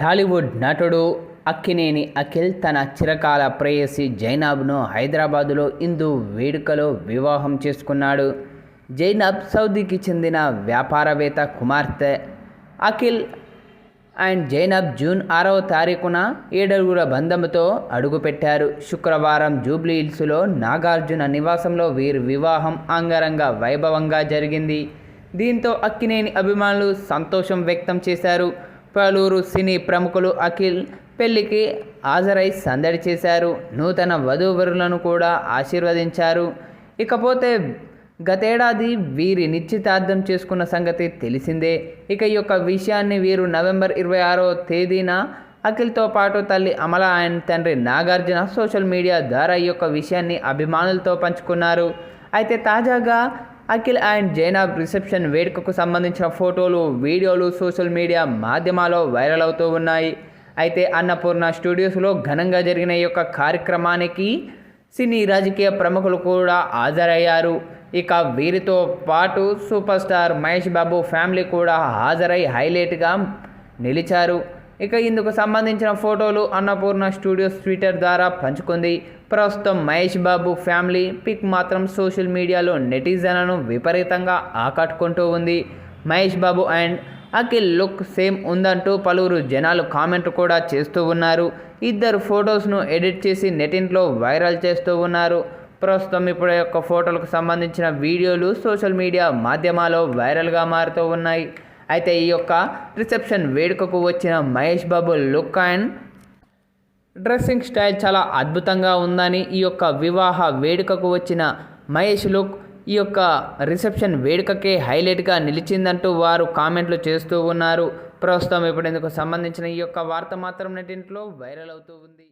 టాలీవుడ్ నటుడు అక్కినేని అఖిల్ తన చిరకాల ప్రేయసి జైనాబ్ను హైదరాబాదులో ఇందు వేడుకలో వివాహం చేసుకున్నాడు. జైనబ్ సౌదీకి చెందిన వ్యాపారవేత్త కుమార్తె అఖిల్ అండ్ జైనబ్ జూన్ ఆరవ తారీఖున ఏడరుగుల బంధంతో అడుగుపెట్టారు. శుక్రవారం జూబ్లీ హిల్స్లో నాగార్జున నివాసంలో వీరి వివాహం అంగరంగ వైభవంగా జరిగింది. దీంతో అక్కినేని అభిమానులు సంతోషం వ్యక్తం చేశారు. పలువురు సినీ ప్రముఖులు అఖిల్ పెళ్ళికి హాజరై సందడి చేశారు. నూతన వధూవరులను కూడా ఆశీర్వదించారు. ఇకపోతే గతేడాది వీరి నిశ్చితార్థం చేసుకున్న సంగతి తెలిసిందే. ఇక ఈ యొక్క విషయాన్ని వీరు నవంబర్ ఇరవై ఆరో తేదీన అఖిల్తో పాటు తల్లి అమల ఆయన తండ్రి నాగార్జున సోషల్ మీడియా ద్వారా ఈ యొక్క విషయాన్ని అభిమానులతో పంచుకున్నారు. అయితే తాజాగా అఖిల్ అండ్ జైనాబ్ రిసెప్షన్ వేడుకకు సంబంధించిన ఫోటోలు వీడియోలు సోషల్ మీడియా మాధ్యమాల్లో వైరల్ అవుతూ ఉన్నాయి. అయితే అన్నపూర్ణ స్టూడియోస్లో ఘనంగా జరిగిన ఈ యొక్క కార్యక్రమానికి సినీ రాజకీయ ప్రముఖులు కూడా హాజరయ్యారు. ఇక వీరితో పాటు super star Mahesh Babu family కూడా హాజరై హైలైట్గా నిలిచారు. ఇక ఇందుకు సంబంధించిన ఫోటోలు అన్నపూర్ణ స్టూడియోస్ ట్విట్టర్ ద్వారా పంచుకుంది. ప్రస్తుతం మహేష్ బాబు ఫ్యామిలీ పిక్ మాత్రం సోషల్ మీడియాలో నెటిజన్లను విపరీతంగా ఆకట్టుకుంటూ ఉంది. Mahesh Babu and Akhil look same ఉందంటూ పలువురు జనాలు కామెంట్ కూడా చేస్తూ ఉన్నారు. ఇద్దరు ఫొటోస్ను ఎడిట్ చేసి నెటింట్లో వైరల్ చేస్తూ ఉన్నారు. ప్రస్తుతం ఇప్పుడు యొక్క ఫోటోలకు సంబంధించిన వీడియోలు సోషల్ మీడియా మాధ్యమాల్లో వైరల్గా మారుతూ ఉన్నాయి. అయితే ఈ యొక్క రిసెప్షన్ వేడుకకు వచ్చిన Mahesh Babu look and dressing style చాలా అద్భుతంగా ఉందని ఈ యొక్క వివాహ వేడుకకు వచ్చిన మహేష్ లుక్ ఈ యొక్క రిసెప్షన్ వేడుకకే హైలైట్గా నిలిచిందంటూ వారు కామెంట్లు చేస్తూ ఉన్నారు. ప్రస్తుతం ఇప్పుడు ఇందుకు సంబంధించిన ఈ యొక్క వార్త మాత్రం నెటింట్లో వైరల్ అవుతూ ఉంది.